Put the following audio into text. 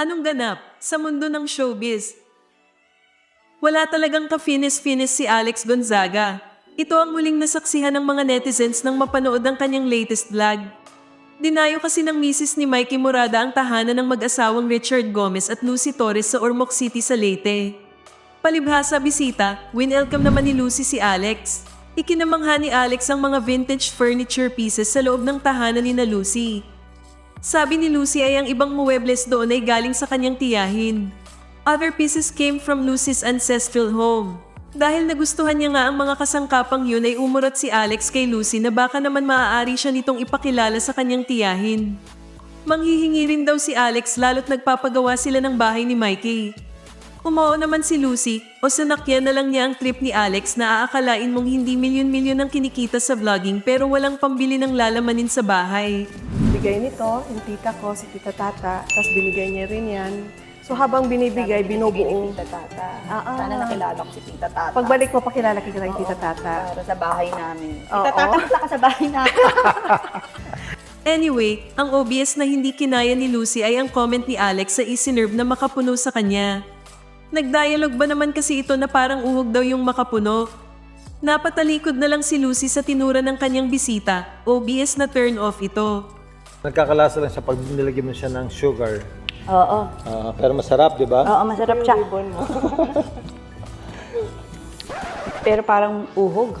Anong ganap sa mundo ng showbiz? Wala talagang ka-finis-finis si Alex Gonzaga. Ito ang muling nasaksihan ng mga netizens nang mapanood ang kanyang latest vlog. Dinayo kasi ng misis ni Mikey Morada ang tahanan ng mag-asawang Richard Gomez at Lucy Torres sa Ormoc City sa Leyte. Palibhasa bisita, winelcome naman ni Lucy si Alex. Ikinamangha ni Alex ang mga vintage furniture pieces sa loob ng tahanan ni na Lucy. Sabi ni Lucy ay ang ibang muebles doon ay galing sa kanyang tiyahin. Other pieces came from Lucy's ancestral home. Dahil nagustuhan niya nga ang mga kasangkapang yun ay umurot si Alex kay Lucy na baka naman maaari siya nitong ipakilala sa kanyang tiyahin. Manghihingi rin daw si Alex lalo't nagpapagawa sila ng bahay ni Mikey. Umoo naman si Lucy o sinakyan na lang niya ang trip ni Alex na aakalain mong hindi milyon-milyon ang kinikita sa vlogging pero walang pambili ng lalamanin sa bahay. Bigay nito, yung tita ko, si tita tata, tapos binigay niya rin yan. So habang binibigay, binubuo. Tita Tata. Ah, ah. Sana nakilala ko si Tita Tata. Pagbalik mo, pakilala kita kay tita tata. Para sa bahay namin. Oo. Tita Tata, punta ka sa bahay namin. Anyway, ang obvious na hindi kinaya ni Lucy ay ang comment ni Alex sa isinerve na makapuno sa kanya. Nagdialog ba naman kasi ito na parang uhog daw yung makapuno? Napatalikod na lang si Lucy sa tinura ng kanyang bisita. Obvious na turn off ito. Nagkakalasa lang siya pag nilagyan mo siya ng sugar. Oo. Ah, pero masarap, di ba? Oo, masarap siya. Pero parang uhog.